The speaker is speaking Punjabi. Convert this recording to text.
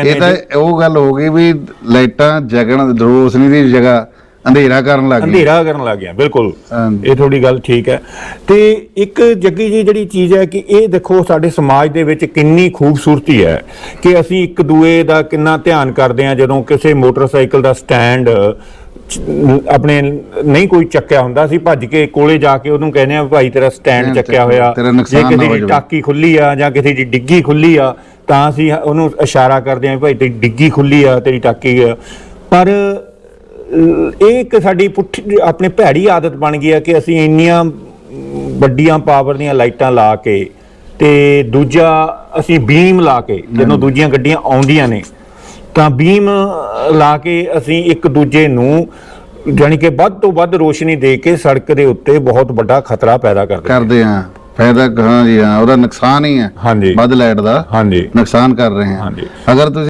ਇਹ ਤਾਂ ਉਹ ਗੱਲ ਹੋ ਗਈ ਵੀ ਲਾਈਟਾਂ ਜਗਣ ਰੋਸ਼ਨੀ ਦੀ ਜਗ੍ਹਾ ਅੰਧੇਰਾ ਕਰਨ ਲੱਗ ਗਈ। ਅੰਧੇਰਾ ਕਰਨ ਲੱਗ ਗਿਆ ਬਿਲਕੁਲ। ਇਹ ਤੁਹਾਡੀ ਗੱਲ ਠੀਕ ਹੈ। ਤੇ ਇੱਕ ਜੱਗੀ ਜੀ ਜਿਹੜੀ ਚੀਜ਼ ਹੈ ਕਿ ਇਹ ਦੇਖੋ ਸਾਡੇ ਸਮਾਜ ਦੇ ਵਿੱਚ ਕਿੰਨੀ ਖੂਬਸੂਰਤੀ ਹੈ ਕਿ ਅਸੀਂ ਇੱਕ ਦੂਏ ਦਾ ਕਿੰਨਾ ਧਿਆਨ ਕਰਦੇ ਹਾਂ ਜਦੋਂ ਕਿਸੇ ਮੋਟਰਸਾਈਕਲ ਦਾ ਸਟੈਂਡ ਆਪਣੇ ਨਹੀਂ ਕੋਈ ਚੱਕਿਆ ਹੁੰਦਾ ਸੀ ਭੱਜ ਕੇ ਕੋਲੇ ਜਾ ਕੇ ਉਹਨੂੰ ਕਹਿੰਦੇ ਆ ਭਾਈ ਤੇਰਾ ਸਟੈਂਡ ਚੱਕਿਆ ਹੋਇਆ। ਜੇ ਕਿਸੇ ਦੀ। ਟਾਕੀ ਖੁੱਲੀ ਆ ਜਾਂ ਕਿਸੇ ਦੀ ਡਿੱਗੀ ਖੁੱਲੀ ਆ ਤਾਂ ਅਸੀਂ ਉਹਨੂੰ ਇਸ਼ਾਰਾ ਕਰਦੇ ਵੀ ਭਾਈ ਤੇਰੀ ਡਿੱਗੀ ਖੁੱਲੀ ਆ ਤੇਰੀ ਟਾਕੀ ਆ। ਪਰ ਇਹ ਇੱਕ ਸਾਡੀ ਪੁੱਠੀ ਆਪਣੇ ਭੈੜੀ ਆਦਤ ਬਣ ਗਈ ਆ ਕਿ ਅਸੀਂ ਇੰਨੀਆਂ ਵੱਡੀਆਂ ਪਾਵਰ ਦੀਆਂ ਲਾਈਟਾਂ ਲਾ ਕੇ ਤੇ ਦੂਜਾ ਅਸੀਂ ਬੀਮ ਲਾ ਕੇ ਜਦੋਂ ਦੂਜੀਆਂ ਗੱਡੀਆਂ ਆਉਂਦੀਆਂ ਨੇ ਤਾਂ ਬੀਮ ਲਾ ਕੇ ਅਸੀਂ ਇੱਕ ਦੂਜੇ ਨੂੰ ਜਾਣੀ ਕਿ ਵੱਧ ਤੋਂ ਵੱਧ ਰੋਸ਼ਨੀ ਦੇ ਕੇ ਸੜਕ ਦੇ ਉੱਤੇ ਬਹੁਤ ਵੱਡਾ ਖਤਰਾ ਪੈਦਾ ਕਰਦੇ। ਕਰਦੇ ਆ ਫਾਇਦਾ ਹਾਂ ਜੀ? ਹਾਂ ਉਹਦਾ ਨੁਕਸਾਨ ਹੀ ਹੈ। ਹਾਂਜੀ। ਵੱਧ ਲਾਈਟ ਦਾ ਹਾਂਜੀ। ਨੁਕਸਾਨ ਕਰ ਰਹੇ ਹਾਂ। ਹਾਂਜੀ। ਅਗਰ ਤੁਸੀਂ